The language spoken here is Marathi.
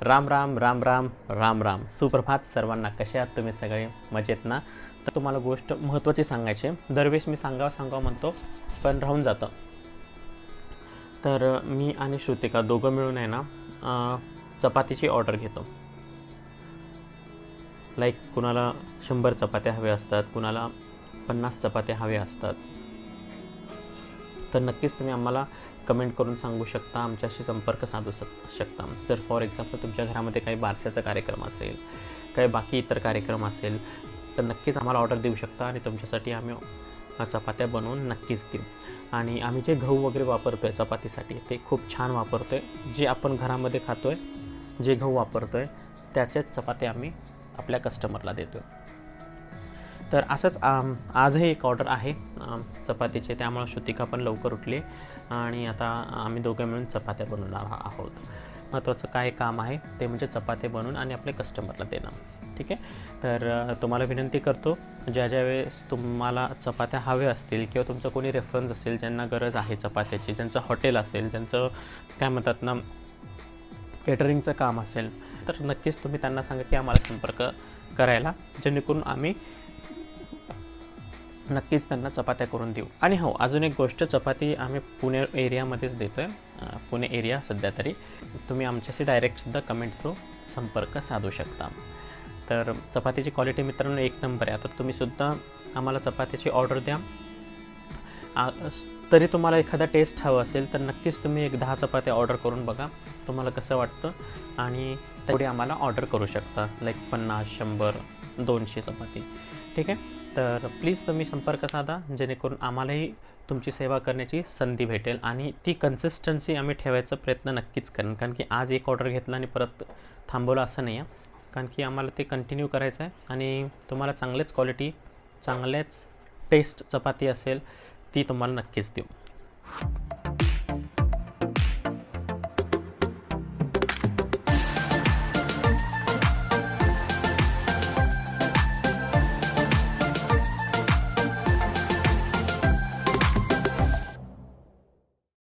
राम राम राम राम राम राम. सुप्रभात सर्वांना. कसे आहात तुम्ही सगळे? मजेत ना? तर तुम्हाला गोष्ट महत्त्वाची सांगायची दरवेळेस मी सांगावं सांगावं म्हणतो पण राहून जातं. तर मी आणि श्रुतिका दोघं मिळून आहे ना चपातीची ऑर्डर घेतो. लाईक कुणाला शंभर चपात्या हव्या असतात कुणाला पन्नास चपात्या हव्या असतात. तर नक्कीच तुम्ही आम्हाला कमेंट करून सांगू शकता आमच्याशी संपर्क साधू शक शकता. जर फॉर एक्झाम्पल तुमच्या घरामध्ये काही बारशाचा कार्यक्रम असेल काही बाकी इतर कार्यक्रम असेल तर नक्कीच आम्हाला ऑर्डर देऊ शकता आणि तुमच्यासाठी आम्ही चपात्या बनवून नक्कीच देऊ. आणि आम्ही जे गहू वगैरे वापरतो आहे चपातीसाठी ते खूप छान वापरतो आहे जे आपण घरामध्ये खातो आहे जे गहू वापरतो आहे त्याच्याच चपात्या आम्ही आपल्या कस्टमरला देतो तर असंच आजही एक ऑर्डर आहे चपातीचे. त्यामुळे श्रुतिका पण लवकर उठली आणि आता आम्ही दोघं मिळून चपात्या बनवणार आहोत. महत्त्वाचं काय काम आहे ते म्हणजे चपात्या बनवून आणि आपल्या कस्टमरला देणं. ठीक आहे? तर तुम्हाला विनंती करतो ज्या ज्या वेळेस तुम्हाला चपात्या हव्या असतील किंवा तुमचं कोणी रेफरन्स असेल ज्यांना गरज आहे चपात्याची ज्यांचं हॉटेल असेल ज्यांचं काय म्हणतात ना केटरिंगचं काम असेल तर नक्कीच तुम्ही त्यांना सांगा की आम्हाला संपर्क करायला जेणेकरून आम्ही नक्कीच त्यांना चपात्या करून देऊ. आणि हो अजून एक गोष्ट चपाती आम्ही पुणे एरियामध्येच देतो आहे पुणे एरिया सध्या तरी. तुम्ही आमच्याशी डायरेक्टसुद्धा कमेंट थ्रू संपर्क साधू शकता. तर चपातीची क्वालिटी मित्रांनो एक नंबर आहे. आता तुम्हीसुद्धा आम्हाला चपातीची ऑर्डर द्या. तरी तुम्हाला एखादा टेस्ट हवं असेल तर नक्कीच तुम्ही एक दहा चपात्या ऑर्डर करून बघा. तुम्हाला कसं वाटतं? आणि तेवढी आम्हाला ऑर्डर करू शकता. लाईक पन्नास शंभर दोनशे चपाती. ठीक आहे? तर प्लीज तुम्ही संपर्क साधा जेणेकरून आम्हालाही तुमची सेवा करण्याची संधी भेटेल आणि ती कन्सिस्टन्सी आम्ही ठेवायचा प्रयत्न नक्कीच करेन. कारण की आज एक ऑर्डर घेतला आणि परत थांबवलं असं नाही आहे. कारण की आम्हाला ते कंटिन्यू करायचं आहे आणि तुम्हाला चांगलेच क्वालिटी चांगल्याच टेस्ट चपाती असेल ती तुम्हाला नक्कीच देऊ.